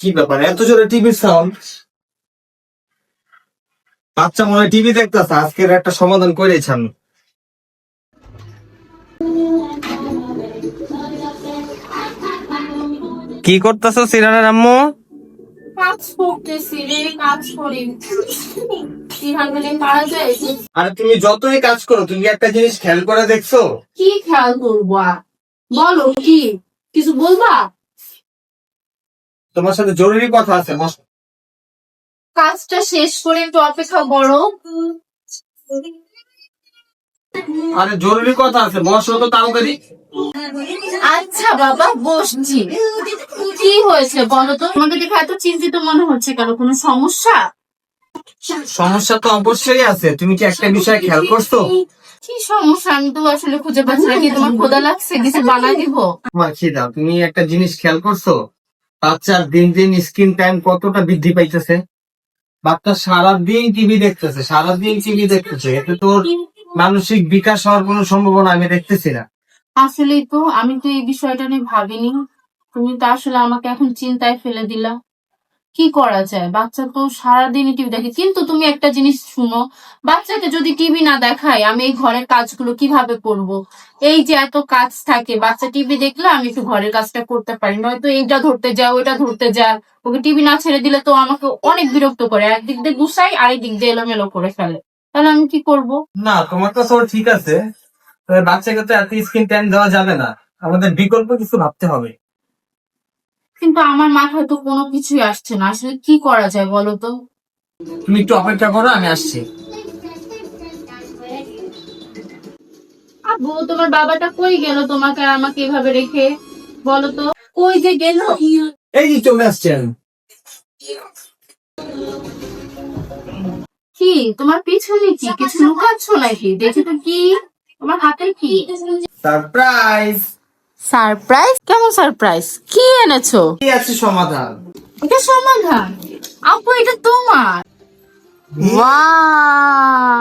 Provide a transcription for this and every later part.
কি ব্যাপার? এত জোরে টিভির সাউন্ড বাচ্চা মনে হয় টিভি দেখতেছে আজকের একটা সমাধান করেছি আমি। কি করতেছো সিরানের আম্মু? কাজ করতেছি রে কাজ করি। সিহান বলে মারা যায় আরে তুমি যতই কাজ করো তুমি একটা জিনিস খেয়াল করে দেখছ? কি খেয়াল করব বলো কি? কিছু বলবা? তোমার সাথে জরুরি কথা আছে বস- কাজটা শেষ করে একটু অপেক্ষা করো। আরে জরুরি কথা আছে বসো তো তাড়াতাড়ি। আচ্ছা বাবা বসছি। কি হয়েছে বলো তো? তোমাকে দেখে এত চিন্তিত মনে হচ্ছে কেন? কোনো সমস্যা? সমস্যা তো অবশ্যই আছে। তুমি কি একটা বিষয় খেয়াল করছ? কি সমস্যা? আমি তো আসলে খুঁজে পাচ্ছি না কি তোমার খোদা লাগছে? কিছু বানাই দিব? তোমার খিদা। তুমি একটা জিনিস খেয়াল করছ? বাচ্চার দিন দিন স্ক্রিন টাইম কতটা বৃদ্ধি পাইতেছে? বাচ্চা সারাদিন টিভি দেখতেছে, সারাদিন টিভি দেখতেছে। এতে তোর মানসিক বিকাশ হওয়ার কোনো সম্ভাবনা আমি দেখতেছি না। আসলেই তো, আমি তো এই বিষয়টা নিয়ে ভাবিনি। তুমি তো আসলে আমাকে এখন চিন্তায় ফেলে দিলা। কি করা যায়? বাচ্চা তো সারাদিনই টিভি দেখে। কিন্তু তুমি একটা জিনিস শুনো, বাচ্চাকে যদি টিভি না দেখায়, আমি এই ঘরের কাজগুলো কীভাবে করব? এই যে এত কাজ থাকে, বাচ্চা টিভি দেখলে আমি একটু ঘরের কাজটা করতে পারি। নয়তো এইটা ধরতে যাও, ওইটা ধরতে যা ওকে টিভি না ছেড়ে দিলে তো আমাকে অনেক বিরক্ত করে। একদিক দিয়ে গুছাই আরেক দিক দিয়ে এলোমেলো করে ফেলে। তাহলে আমি কি করব? না, তোমার তো সব ঠিক আছে। বাচ্চাকে তো এত স্ক্রিন টাইম দেওয়া যাবে না। আমাদের বিকল্প কিছু ভাবতে হবে। কিন্তু আমার মাথায় তো কোনো কিছুই আসছে না। আসলে কি করা যায় বলো তো? তুমি একটু অপেক্ষা করো আমি আসছি। আব্বু তোমার বাবাটা কই গেল? তোমাকে আর আমাকে এভাবে রেখে? বলো তো কই যে গেল? এই যে চলে আসছেন। কি তোমার পিছনে কি? কিছু লুকাচ্ছ নাকি? দেখি তো কি। তোমার হাতে কি? Surprise surprise? কেমন সারপ্রাইজ? কি এনেছো? কি আছে সমাধান? এটা সমাধান? আপু এটা তোমার। ওয়াও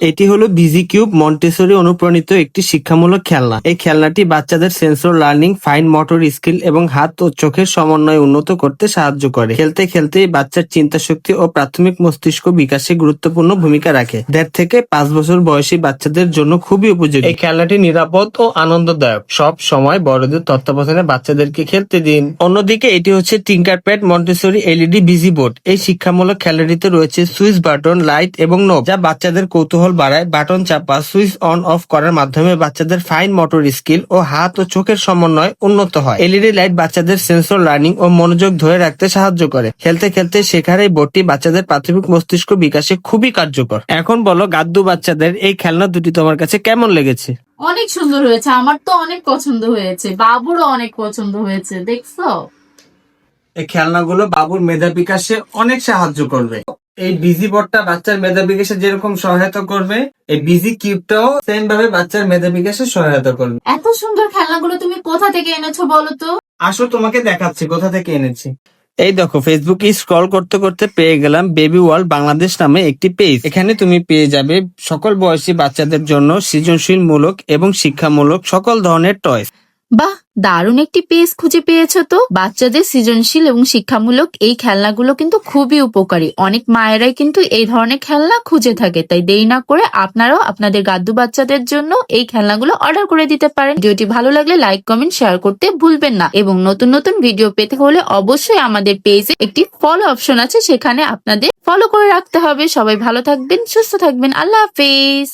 এটি হলো বিজি কিউব মন্টেসরি অনুপ্রাণিত একটি শিক্ষামূলক খেলনা। এই খেলনাটি বাচ্চাদের sensor learning fine motor skill এবং হাত ও চোখের সমন্বয় উন্নত করতে সাহায্য করে। খেলতে খেলতে বাচ্চার চিন্তা শক্তি ও প্রাথমিক মস্তিষ্ক বিকাশে গুরুত্বপূর্ণ ভূমিকা রাখে। দেড় থেকে পাঁচ বছর বয়সী বাচ্চাদের জন্য খুবই উপযোগী। এই খেলনাটি নিরাপদ ও আনন্দদায়ক। সব সময় বড়দের তত্ত্বাবধানে বাচ্চাদেরকে খেলতে দিন। অন্যদিকে এটি হচ্ছে tinker pad Montessori LED busy board. এই শিক্ষামূলক খেলনাটিতে রয়েছে সুইচ বাটন লাইট এবং নোব যা বাচ্চাদের কৌতূহল বাড়ায় বাটন চাপা সুইচ অন অফ করার মাধ্যমে বাচ্চাদের ফাইন মোটর স্কিল ও হাত ও চোখের সমন্বয় উন্নত হয়। এলইডি লাইট বাচ্চাদের সেন্সর লার্নিং ও মনোযোগ ধরে রাখতে সাহায্য করে। খেলতে খেলতে শেখার এই বোর্ডটি বাচ্চাদের প্রাথমিক মস্তিষ্ক বিকাশে খুবই কার্যকর। এখন বলো গাদ্দু বাচ্চাদের এই খেলনা দুটি তোমার কাছে কেমন লেগেছে? অনেক সুন্দর হয়েছে আমার তো অনেক পছন্দ হয়েছে বাবুরও অনেক পছন্দ হয়েছে দেখছ? এই খেলনাগুলো বাবুর মেধা বিকাশে অনেক সাহায্য করবে। এই বিজি বোর্ডটা বাচ্চার মেধা বিকাশে যেরকম সহায়তা করবে এই বিজি কিউবটাও সেম ভাবে বাচ্চার মেধা বিকাশে সহায়তা করবে। এত সুন্দর খেলনাগুলো তুমি কোথা থেকে এনেছো বলো তো? আসো তোমাকে দেখাচ্ছি কোথা থেকে এনেছি। এই দেখো ফেসবুকে স্ক্রল করতে করতে পেয়ে গেলাম বেবি ওয়ার্ল্ড বাংলাদেশ নামে একটি পেজ এখানে তুমি পেয়ে যাবে সকল বয়সী বাচ্চাদের জন্য সৃজনশীল মূলক এবং শিক্ষামূলক সকল ধরনের টয়স বাহ, দারুণ একটি পেজ খুঁজে পেয়েছ তো। বাচ্চাদের সৃজনশীল এবং শিক্ষামূলক এই খেলনাগুলো কিন্তু খুবই উপকারী। অনেক মায়েরাই কিন্তু এই ধরনের খেলনা খুঁজে থাকে, তাই দেরি না করে আপনারাও আপনাদের গাদ্দু বাচ্চাদের জন্য এই খেলনাগুলো অর্ডার করে দিতে পারেন। ভিডিওটি ভালো লাগলে লাইক, কমেন্ট, শেয়ার করতে ভুলবেন না এবং নতুন নতুন ভিডিও পেতে হলে অবশ্যই আমাদের পেজে একটি ফলো অপশন আছে, সেখানে আপনাদের ফলো করে রাখতে হবে। সবাই ভালো থাকবেন, সুস্থ থাকবেন। আল্লাহ হাফেজ।